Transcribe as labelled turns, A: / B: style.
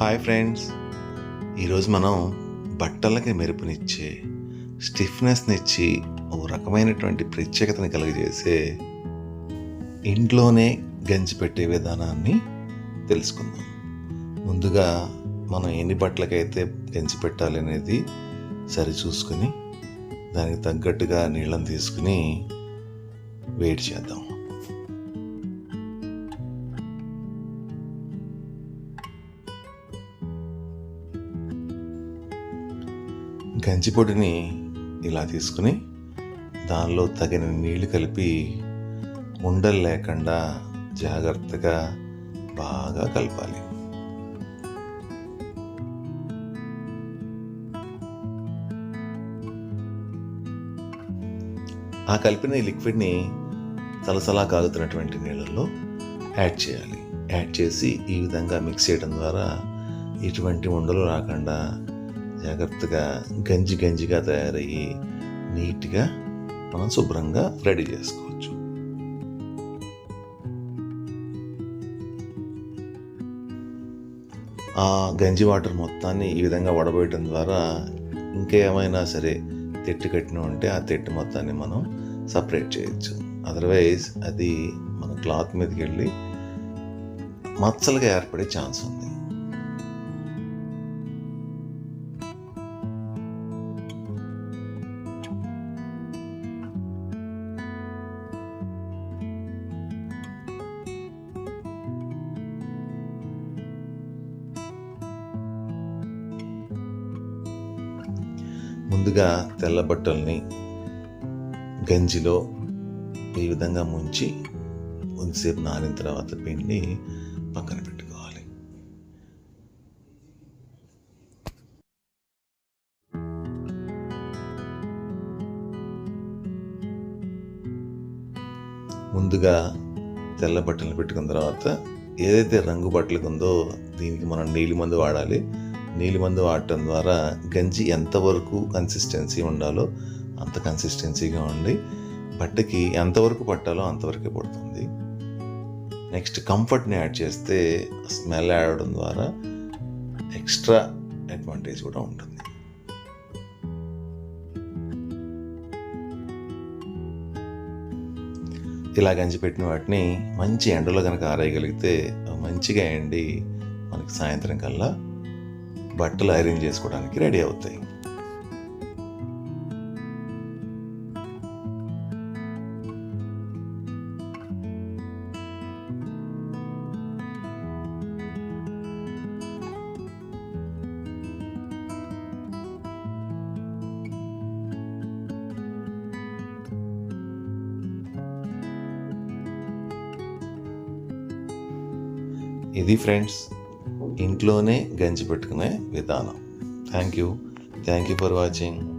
A: Hi friends. ఈరోజు మనం బట్టలకి మెరుపునిచ్చే స్టిఫ్నెస్నిచ్చి ఓ రకమైనటువంటి ప్రత్యేకతని కలుగజేసే ఇంట్లోనే గంజి పెట్టే విధానాన్ని తెలుసుకుందాం. ముందుగా మనం ఎన్ని బట్టలకైతే గంజి పెట్టాలి అనేది సరి చూసుకుని దానికి తగ్గట్టుగా నీళ్ళని తీసుకుని వేడి చేద్దాం. గంజిపొడిని ఇలా తీసుకుని దానిలో తగిన నీళ్ళు కలిపి ఉండలు లేకుండా జాగ్రత్తగా బాగా కలపాలి. ఆ కలిపిన ఈ లిక్విడ్ని తలసలా కాగుతున్నటువంటి నీళ్ళల్లో యాడ్ చేయాలి. యాడ్ చేసి ఈ విధంగా మిక్స్ చేయడం ద్వారా ఎటువంటి ఉండలు రాకుండా జాగ్రత్తగా గంజి గంజిగా తయారయ్యి నీట్గా మనం శుభ్రంగా రెడీ చేసుకోవచ్చు. ఆ గంజి వాటర్ మొత్తాన్ని ఈ విధంగా వడబోయటం ద్వారా ఇంకేమైనా సరే తెట్టు కట్టిన ఉంటే ఆ తెట్టు మొత్తాన్ని మనం సపరేట్ చేయొచ్చు. అదర్వైజ్ అది మన క్లాత్ మీదకి వెళ్ళి మచ్చలుగా ఏర్పడే ఛాన్స్ ఉంది. ముందుగా తెల్ల బట్టల్ని గంజిలో ఈ విధంగా ముంచి కొంతసేపు నానిన తర్వాత పిండి పక్కన పెట్టుకోవాలి. ముందుగా తెల్ల బట్టలు పెట్టుకున్న తర్వాత ఏదైతే రంగు బట్టలకు ఉందో దీనికి మనం నీలి మందు వాడాలి. నీలిమందు వాడటం ద్వారా గంజి ఎంతవరకు కన్సిస్టెన్సీ ఉండాలో అంత కన్సిస్టెన్సీగా ఉండి బట్టకి ఎంతవరకు పట్టాలో అంతవరకే పడుతుంది. నెక్స్ట్ కంఫర్ట్ని యాడ్ చేస్తే స్మెల్ ఆడడం ద్వారా ఎక్స్ట్రా అడ్వాంటేజ్ కూడా ఉంటుంది. ఇలా గంజి పెట్టిన వాటిని మంచి ఎండలో కనుక ఆరేయగలిగితే మంచిగా ఎండి మనకి సాయంత్రం కల్లా బట్టలు ఐరన్ చేసుకోవడానికి రెడీ అవుతాయి. ఇది ఫ్రెండ్స్ ఇంట్లోనే గంజి పెట్టుకునే విధానం. Thank you thank you for watching